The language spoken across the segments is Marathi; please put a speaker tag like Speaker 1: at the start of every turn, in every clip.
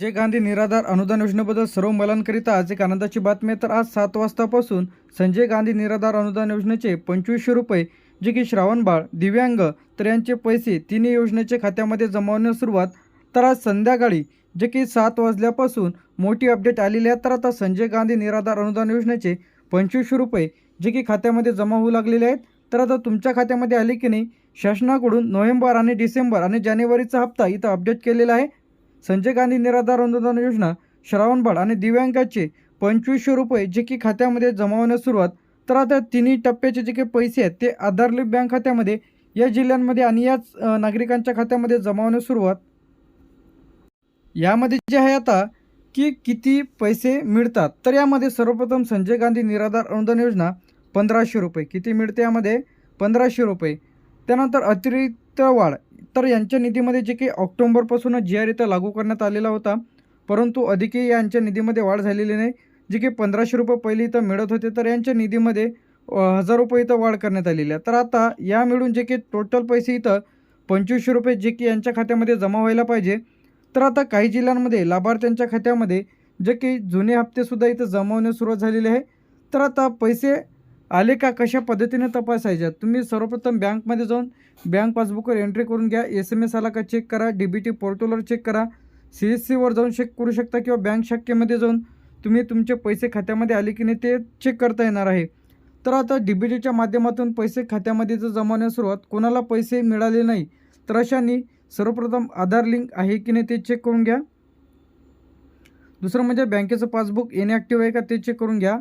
Speaker 1: जे गांधी निराधार अनुदान योजनेबद्दल सर्व महिलांकरिता आज एक आनंदाची बातमी आहे. तर आज सात वाजतापासून संजय गांधी निराधार अनुदान योजनेचे पंचवीसशे रुपये जे की श्रावणबाळ दिव्यांग तर यांचे पैसे तिन्ही योजनेचे खात्यामध्ये जमा होण्यास सुरुवात. तर आज संध्याकाळी जे की सात वाजल्यापासून मोठी अपडेट आलेली आहे. तर आता संजय गांधी निराधार अनुदान योजनेचे पंचवीसशे रुपये जे की खात्यामध्ये जमा होऊ लागलेले आहेत. तर आता तुमच्या खात्यामध्ये आले की नाही? शासनाकडून नोव्हेंबर आणि डिसेंबर आणि जानेवारीचा हप्ता इथं अपडेट केलेला आहे. संजय गांधी निराधार अनुदान योजना श्रावणबाळ आणि दिव्यांगाचे पंचवीसशे रुपये जे की खात्यामध्ये जमा होण्यास सुरुवात तर आता तिन्ही टप्प्याचे जे काही पैसे आहेत ते आधार बँक खात्यामध्ये या जिल्ह्यांमध्ये आणि याच नागरिकांच्या खात्यामध्ये जमा होण्यास सुरुवात. यामध्ये जे आहे आता की किती पैसे मिळतात? तर यामध्ये सर्वप्रथम संजय गांधी निराधार अनुदान योजना पंधराशे रुपये. किती मिळते यामध्ये? पंधराशे रुपये. त्यानंतर अतिरिक्त वाढ तर यांच्या निधीमध्ये जे काही ऑक्टोंबरपासून जी आर इथं लागू करण्यात आलेला होता परंतु अधिकही यांच्या निधीमध्ये वाढ झालेली नाही. जे की पंधराशे रुपये पहिले इथं मिळत होते तर यांच्या निधीमध्ये हजार रुपये इथं वाढ करण्यात आलेली आहे. तर आता या मिळून जे की टोटल पैसे इथं पंचवीसशे रुपये जे की यांच्या खात्यामध्ये जमा व्हायला पाहिजे. तर आता काही जिल्ह्यांमध्ये लाभार्थ्यांच्या खात्यामध्ये जे की जुने हप्तेसुद्धा इथं जमा होण्यास सुरुवात झालेली आहे. तर आता पैसे आले का कशा पद्धतीने तपासायच्या तुम्ही सर्वप्रथम बँकमध्ये जाऊन बँक पासबुकवर एंट्री करून घ्या एस एम एस आला का चेक करा डी बी टी पोर्टलवर चेक करा सी एस सीवर जाऊन चेक करू शकता किंवा बँक शाखेमध्ये जाऊन तुम्ही तुमचे पैसे खात्यामध्ये आले की नाही ते चेक करता येणार आहे. तर आता डी बी टीच्या माध्यमातून पैसे खात्यामध्ये जर जमवण्यास सुरुवात कोणाला पैसे मिळाले नाही तर अशांनी सर्वप्रथम आधार लिंक आहे की नाही ते चेक करून घ्या. दुसरं म्हणजे बँकेचं पासबुक इनॅक्टिव्ह आहे का ते चेक करून घ्या.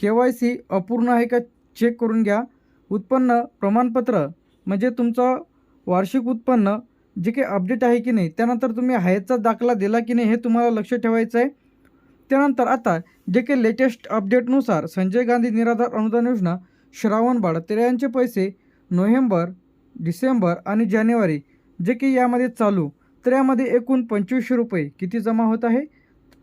Speaker 1: के वाय सी अपूर्ण आहे का चेक करून घ्या. उत्पन्न प्रमाणपत्र म्हणजे तुमचं वार्षिक उत्पन्न जे काही अपडेट आहे की नाही त्यानंतर तुम्ही हायचा दाखला दिला की नाही हे तुम्हाला लक्ष ठेवायचं आहे. त्यानंतर आता जे काही लेटेस्ट अपडेटनुसार संजय गांधी निराधार अनुदान योजना श्रावणबाळ तर यांचे पैसे नोव्हेंबर डिसेंबर आणि जानेवारी जे की यामध्ये चालू तर यामध्ये एकूण पंचवीसशे रुपये किती जमा होत आहे?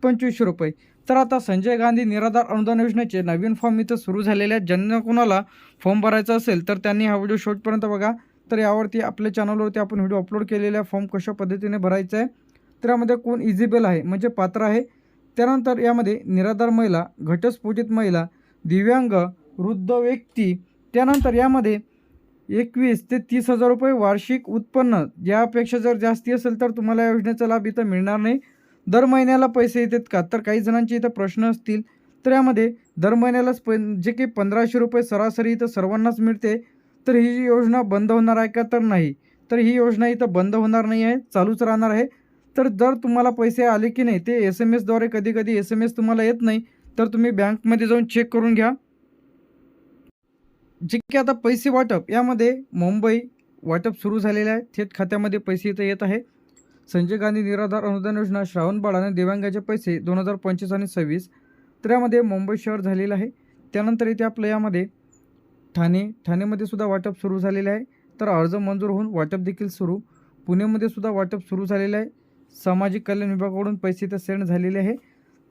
Speaker 1: पंचवीसशे रुपये. तर आता संजय गांधी निराधार अनुदान योजनेचे नवीन फॉर्म इथं सुरू झालेले आहेत ज्यांना कोणाला फॉर्म भरायचा असेल तर त्यांनी हा व्हिडिओ शेवटपर्यंत बघा. तर यावरती आपल्या चॅनलवरती आपण व्हिडिओ अपलोड केलेला आहे फॉर्म कशा पद्धतीने भरायचा आहे तर यामध्ये कोण इजिबल आहे म्हणजे पात्र आहे. त्यानंतर यामध्ये निराधार महिला घटस्फोटित महिला दिव्यांग वृद्ध व्यक्ती त्यानंतर यामध्ये एकवीस ते तीस हजार रुपये वार्षिक उत्पन्न यापेक्षा जर जास्ती असेल तर तुम्हाला या योजनेचा लाभ इथं मिळणार नाही. दर महिन्याला पैसे येतात का? तर काही जणांचे इथं प्रश्न असतील. तर यामध्ये दर महिन्यालाच प जे काही पंधराशे रुपये सरासरी इथं सर्वांनाच मिळते तर ही जी योजना बंद होणार आहे का? तर नाही. तर ही योजना इथं बंद होणार नाही आहे चालूच राहणार आहे. तर जर तुम्हाला पैसे आले की नाही ते एस एम एसद्वारे कधी कधी एस एम एस तुम्हाला येत नाही तर तुम्ही बँकमध्ये जाऊन चेक करून घ्या. जे की आता पैसे वाटप यामध्ये मुंबई वाटप सुरू झालेलं आहे. थेट खात्यामध्ये पैसे इथं येत आहे. संजय गांधी निराधार अनुदान योजना श्रावणबाळ आणि दिव्यांगाचे पैसे दोन हजार पंचवीस आणि सव्वीस तर यामध्ये मुंबई शहर झालेलं आहे. त्यानंतर इथे आपलं यामध्ये ठाणे ठाणेमध्ये सुद्धा वाटप सुरू झालेले आहे. तर अर्ज मंजूर होऊन वाटप देखील सुरू. पुणेमध्ये सुद्धा वाटप सुरू झालेलं आहे. सामाजिक कल्याण विभागाकडून पैसे इथे सेंड झालेले आहे.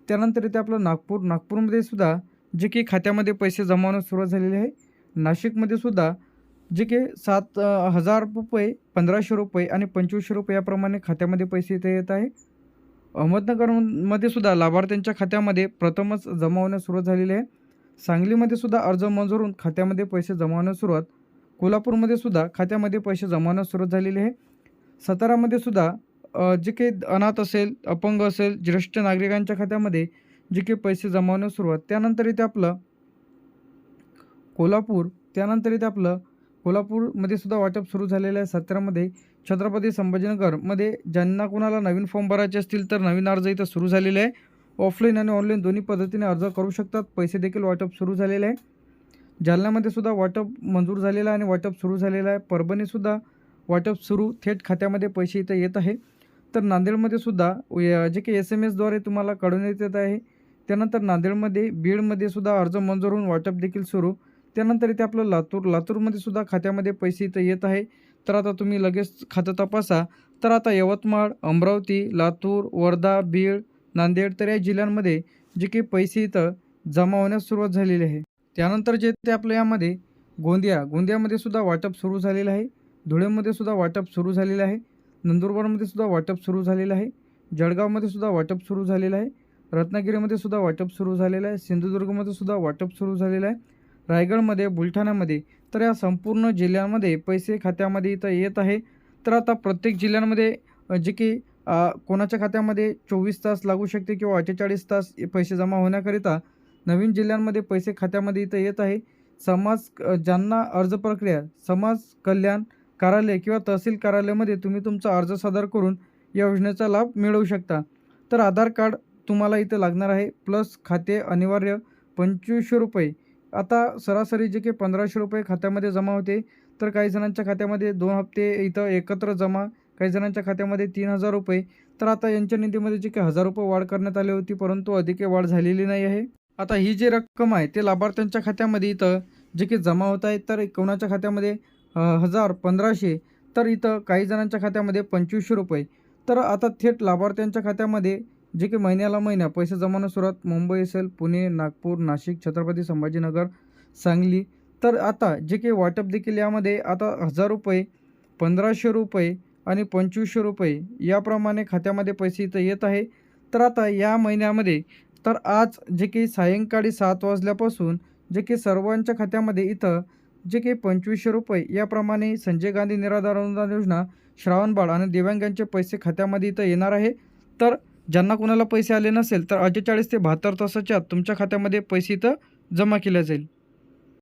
Speaker 1: त्यानंतर इथे आपलं नागपूर नागपूरमध्ये सुद्धा जे की खात्यामध्ये पैसे जमा होण्यास सुरुवात झालेली आहे. नाशिकमध्ये सुद्धा जे की सात हजार रुपये पंधराशे रुपये आणि पंचवीसशे रुपये याप्रमाणे खात्यामध्ये पैसे इथे येत आहे. अहमदनगरमध्ये सुद्धा लाभार्थ्यांच्या खात्यामध्ये प्रथमच जमा होण्यास सुरुवात झालेली आहे. सांगलीमध्ये सुद्धा अर्ज मंजूर खात्यामध्ये पैसे जमा होण्यास सुरुवात. कोल्हापूरमध्ये सुद्धा खात्यामध्ये पैसे जमा होण्यास सुरुवात झालेली आहे. सातारामध्ये सुद्धा जे काही अनाथ असेल अपंग असेल ज्येष्ठ नागरिकांच्या खात्यामध्ये जे काही पैसे जमा होण्यास सुरुवात. त्यानंतर इथे आपलं कोल्हापूर त्यानंतर इथे आपलं कोल्हापूरमध्ये सुद्धा वाटप सुरू झालेलं आहे. सातारामध्ये छत्रपती संभाजीनगरमध्ये ज्यांना कोणाला नवीन फॉर्म भरायचे असतील तर नवीन अर्ज इथं सुरू झालेले आहे. ऑफलाईन आणि ऑनलाईन दोन्ही पद्धतीने अर्ज करू शकतात. पैसे देखील वाटप सुरू झालेले आहे. जालन्यामध्ये सुद्धा वाटप मंजूर झालेलं आहे आणि वाटप सुरू झालेलं आहे. परभणीसुद्धा वाटप सुरू. थेट खात्यामध्ये पैसे इथं येत आहे. तर नांदेडमध्ये सुद्धा जे काही एस एम एसद्वारे तुम्हाला कळवण्यात येत आहे त्यानंतर नांदेडमध्ये बीडमध्ये सुद्धा अर्ज मंजूर होऊन वाटप देखील सुरू. त्यानंतर इथे आपलं लातूर लातूरमध्ये सुद्धा खात्यामध्ये पैसे इथं येत आहे. तर आता तुम्ही लगेच खातं तपासा. तर आता यवतमाळ अमरावती लातूर वर्धा बीड नांदेड तर या जिल्ह्यांमध्ये जे काही पैसे इथं जमा होण्यास सुरुवात झालेली आहे. त्यानंतर जे ते आपल्या यामध्ये गोंदिया गोंदियामध्ये सुद्धा वाटप सुरू झालेलं आहे. धुळेमध्ये सुद्धा वाटप सुरू झालेलं आहे. नंदुरबारमध्ये सुद्धा वाटप सुरू झालेलं आहे. जळगावमध्ये सुद्धा वाटप सुरू झालेलं आहे. रत्नागिरीमध्ये सुद्धा वाटप सुरू झालेलं आहे. सिंधुदुर्गमध्ये सुद्धा वाटप सुरू झालेलं आहे. रायगडमध्ये बुलढाण्यामध्ये तर या संपूर्ण जिल्ह्यांमध्ये पैसे खात्यामध्ये इथं येत आहे. तर आता प्रत्येक जिल्ह्यांमध्ये जे की कोणाच्या खात्यामध्ये चोवीस तास लागू शकते किंवा अठ्ठेचाळीस तास पैसे जमा होण्याकरिता नवीन जिल्ह्यांमध्ये पैसे खात्यामध्ये इथं येत आहे. समाज ज्यांना अर्ज प्रक्रिया समाज कल्याण कार्यालय किंवा तहसील कार्यालयामध्ये तुम्ही तुमचा अर्ज सादर करून या योजनेचा लाभ मिळवू शकता. तर आधार कार्ड तुम्हाला इथं लागणार आहे प्लस खाते अनिवार्य पंचवीसशे रुपये. आता सरासरी जे काही पंधराशे रुपये खात्यामध्ये जमा होते तर काही जणांच्या खात्यामध्ये दोन हप्ते इथं एकत्र जमा काही जणांच्या खात्यामध्ये तीन हजार रुपये. तर आता यांच्या निधीमध्ये जे काही हजार रुपये वाढ करण्यात आली होती परंतु अधिक वाढ झालेली नाही आहे. आता ही जी रक्कम आहे ते लाभार्थ्यांच्या खात्यामध्ये इथं जे काही जमा होत आहे तर कोणाच्या खात्यामध्ये? हजार पंधराशे. तर इथं काही जणांच्या खात्यामध्ये पंचवीसशे रुपये. तर आता थेट लाभार्थ्यांच्या खात्यामध्ये जे काही महिन्याला महिना पैसे जमावणं सुरुवात मुंबई असेल पुणे नागपूर नाशिक छत्रपती संभाजीनगर सांगली. तर आता जे काही वाटप देखील यामध्ये आता हजार रुपये पंधराशे रुपये आणि पंचवीसशे रुपये याप्रमाणे खात्यामध्ये पैसे इथं येत आहे. तर आता या महिन्यामध्ये तर आज जे काही सायंकाळी सात वाजल्यापासून जे की सर्वांच्या खात्यामध्ये इथं जे काही पंचवीसशे रुपये याप्रमाणे संजय गांधी निराधार अनुदान योजना श्रावणबाळ आणि दिव्यांगांचे पैसे खात्यामध्ये इथं येणार आहे. तर ज्यांना कोणाला पैसे आले नसेल तर अठ्ठेचाळीस ते बहात्तर तासाच्या आत तुमच्या खात्यामध्ये पैसे इथं जमा केले जाईल.